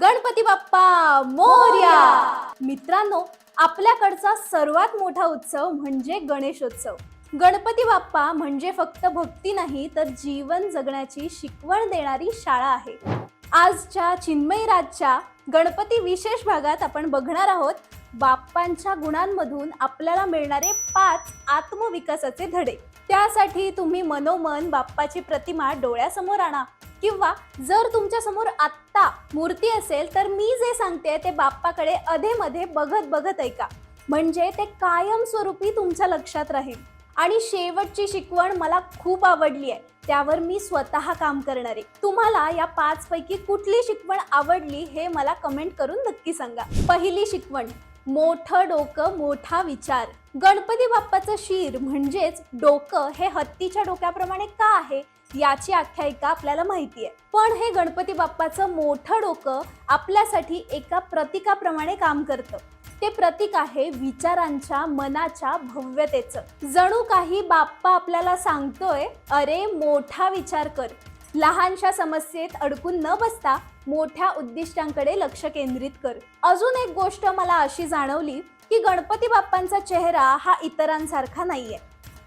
गणपती बाप्पा मोर्या. मित्रांनो आपल्याकडचा सर्वात मोठा उत्सव म्हणजे गणेशोत्सव. गणपती बाप्पा म्हणजे फक्त भक्ती नाही तर जीवन जगण्याची शिकवण देणारी शाळा आहे. आजच्या चिन्मयी राजच्या गणपती विशेष भागात आपण बघणार आहोत बाप्पांच्या गुणांमधून आपल्याला मिळणारे पाच आत्मविकासाचे धडे. त्यासाठी तुम्ही मनोमन बाप्पाची प्रतिमा डोळ्यासमोर आणा. किंवा जर तुमच्यासमोर आत्ता मूर्ती असेल तर मी जे सांगते ते बाप्पाकडे अधेमध्ये बघत बघत ऐका. म्हणजे ते कायमस्वरूपी तुमच्या लक्षात राहील. आणि शेवटची शिकवण मला खूप आवडली आहे. त्यावर मी स्वतः काम करणार आहे. तुम्हाला या पाच पैकी कुठली शिकवण आवडली हे मला कमेंट करून नक्की सांगा. पहिली शिकवण. मोठं डोकं मोठा विचार. गणपती बाप्पाचं शिर म्हणजेच डोकं हे हत्तीच्या डोक्याप्रमाणे का आहे? याची आख्यायिका आपल्याला माहिती आहे पण हे गणपती बाप्पाचं मोठं डोकं आपल्यासाठी एका प्रतीकाप्रमाणे काम करतं. ते प्रतीक आहे विचारांच्या मनाच्या भव्यतेचं. जणू काही बाप्पा आपल्याला सांगतोय अरे मोठा विचार कर. लहानशा समस्येत अडकून न बसता मोठ्या उद्दिष्टांकडे लक्ष केंद्रित कर. अजून एक गोष्ट मला अशी जाणवली की गणपती बाप्पांचा चेहरा हा इतरांसारखा नाहीये.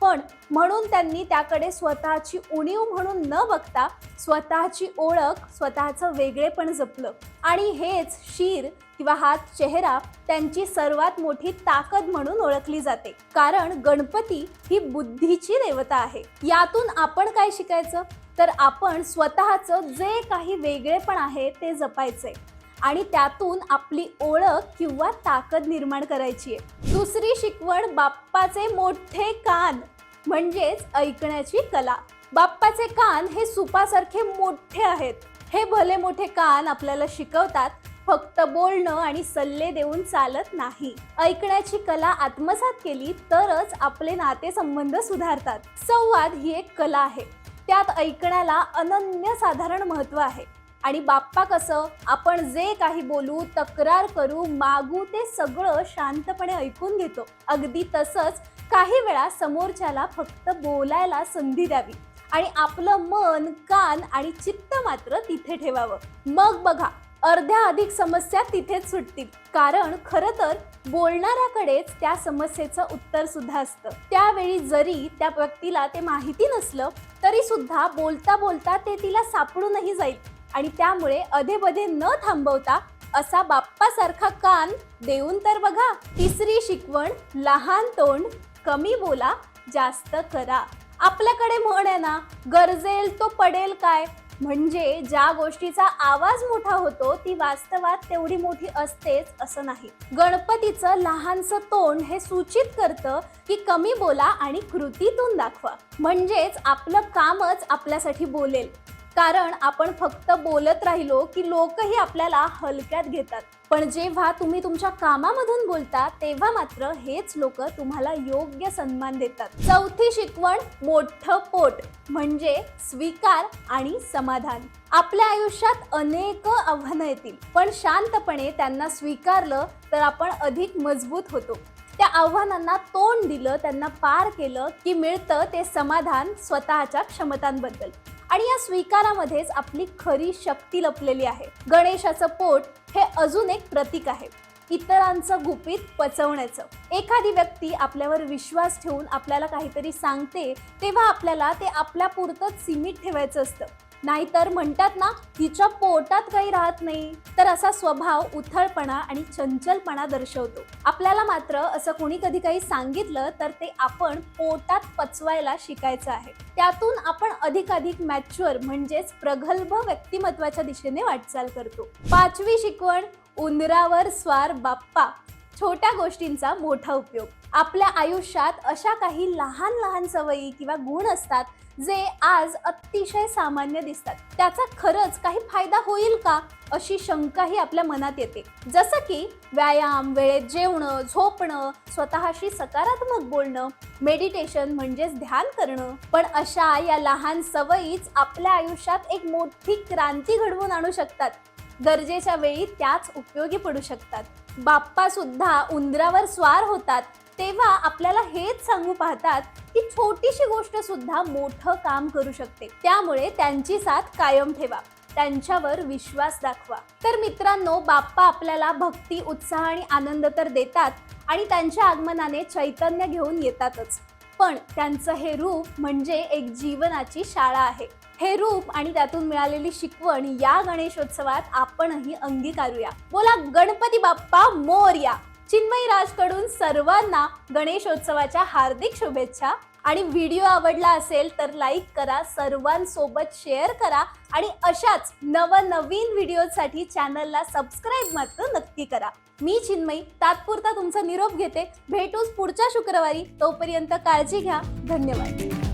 पण म्हणून त्यांनी त्याकडे स्वतःची उणीव म्हणून न बघता स्वतःची ओळख स्वतःचं वेगळेपण जपलं. आणि हेच शीर किंवा हात चेहरा त्यांची सर्वात मोठी ताकद म्हणून ओळखली जाते. कारण गणपती ही बुद्धीची देवता आहे. यातून आपण काय शिकायचं? तर आपण स्वतःचं जे काही वेगळेपण आहे ते जपायचंय आणि त्यातून आपली ओळख किंवा ताकद निर्माण करायची आहे. दुसरी शिकवण बाप्पाचे मोठे कान म्हणजेच ऐकण्याची कला. बाप्पाचे कान हे सुपासारखे मोठे आहेत. हे भले मोठे कान आपल्याला शिकवतात फक्त बोलणं आणि सल्ले देऊन चालत नाही. ऐकण्याची कला आत्मसात केली तरच आपले नातेसंबंध सुधारतात. संवाद ही एक कला आहे. त्यात ऐकण्याला अनन्यसाधारण महत्त्व आहे. आणि बाप्पा कसं आपण जे काही बोलू तक्रार करू मागू ते सगळं शांतपणे ऐकून घेतो. अगदी तसंच काही वेळा समोरच्याला फक्त बोलायला संधी द्यावी. आणि आपलं मन कान आणि चित्त मात्र तिथे ठेवावं. मग बघा अर्ध्या अधिक समस्या तिथेच सुटतील. कारण खरं तर बोलणाऱ्याकडेच त्या समस्येचं उत्तर सुद्धा असतं. त्यावेळी जरी त्या व्यक्तीला ते माहिती नसलं तरी सुद्धा बोलता बोलता ते तिला सापडूनही जाईल. आणि त्यामुळे अधेबधे न थांबवता असा बाप्पासारखा कान देऊन तर बघा तिसरी शिकवण लहान तोंड कमी बोला जास्त करा. आपल्याकडे म्हण आहे ना गरजेल तो पडेल काय? म्हणजे ज्या गोष्टीचा आवाज मोठा होतो ती वास्तवात तेवढी मोठी असतेच असं नाही. गणपतीचं लहानसं तोंड हे सूचित करतं की कमी बोला आणि कृतीतून दाखवा. म्हणजेच आपलं कामच आपल्यासाठी बोलेल. कारण आपण फक्त बोलत राहिलो की लोकही आपल्याला हलक्यात घेतात. पण जेव्हा तुम्ही तुमच्या कामामधून बोलता तेव्हा मात्र हेच लोक तुम्हाला योग्य सन्मान देतात. चौथी शिकवण मोठं पोट म्हणजे स्वीकार आणि समाधान. आपल्या आयुष्यात अनेक आव्हानं येतील पण शांतपणे त्यांना स्वीकारलं तर आपण अधिक मजबूत होतो. त्या आव्हानांना तोंड दिलं त्यांना पार केलं की मिळतं ते समाधान स्वतःच्या क्षमतांबद्दल. आणि या स्वीकारामध्येच आपली खरी शक्ती लपलेली आहे. गणेशाचं पोट हे अजून एक प्रतीक आहे. इतरांचं गुपित पचवण्याचं. एखादी व्यक्ती आपल्यावर विश्वास ठेवून आपल्याला काहीतरी सांगते तेव्हा आपल्याला ते आपल्यापुरतंच सीमित ठेवायचं असतं. नाहीतर म्हणतात ना हिच्या पोटात काही राहत नाही. तर असा स्वभाव उथळपणा आणि चंचलपणा दर्शवतो. आपल्याला मात्र असं कोणी कधी काही सांगितलं तर ते आपण पोटात पचवायला शिकायचं आहे. त्यातून आपण अधिकाधिक मॅच्युअर म्हणजेच प्रगल्भ व्यक्तिमत्वाच्या दिशेने वाटचाल करतो. पाचवी शिकवण उंदरावर स्वार बाप्पा. छोट्या गोष्टींचा मोठा उपयोग. आपल्या आयुष्यात अशा काही लहान लहान सवयी किंवा गुण असतात जे आज अतिशय सामान्य दिसतात. त्याचा खरंच काही फायदा होईल का? अशी शंकाही आपल्या मनात येते. जसं की व्यायाम वेळेत जेवणं झोपणं स्वतःशी सकारात्मक बोलणं मेडिटेशन म्हणजेच ध्यान करणं. पण अशा या लहान सवयीच आपल्या आयुष्यात एक मोठी क्रांती घडवून आणू शकतात. गरजेच्या वेळी त्याच उपयोगी पडू शकतात. बाप्पा सुद्धा उंदरावर स्वार होतात. तेव्हा आपल्याला हेच सांगू पाहतात की छोटीशी गोष्ट सुद्धा मोठं काम करू शकते. त्यामुळे त्यांची साथ कायम ठेवा. त्यांच्यावर विश्वास दाखवा. तर मित्रांनो बाप्पा आपल्याला भक्ती उत्साह आणि आनंद तर देतात आणि त्यांच्या आगमनाने चैतन्य घेऊन येतातच. पण त्यांचं हे रूप म्हणजे एक जीवनाची शाळा आहे. हे रूप आणि त्यातून मिळालेली शिकवण या गणेशोत्सवात आपणही अंगीकारूया. बोला गणपती बाप्पा मोर्या! चिन्मयी राजकडून सर्वांना गणेशोत्सवाच्या हार्दिक शुभेच्छा. आणि व्हिडिओ आवडला असेल तर लाईक करा सर्वांसोबत शेअर करा आणि अशाच नवनवीन व्हिडिओसाठी चॅनलला सबस्क्राईब मात्र नक्की करा. मी चिन्मयी तात्पुरता तुमचा निरोप घेते. भेटूच पुढच्या शुक्रवारी. तोपर्यंत काळजी घ्या. धन्यवाद.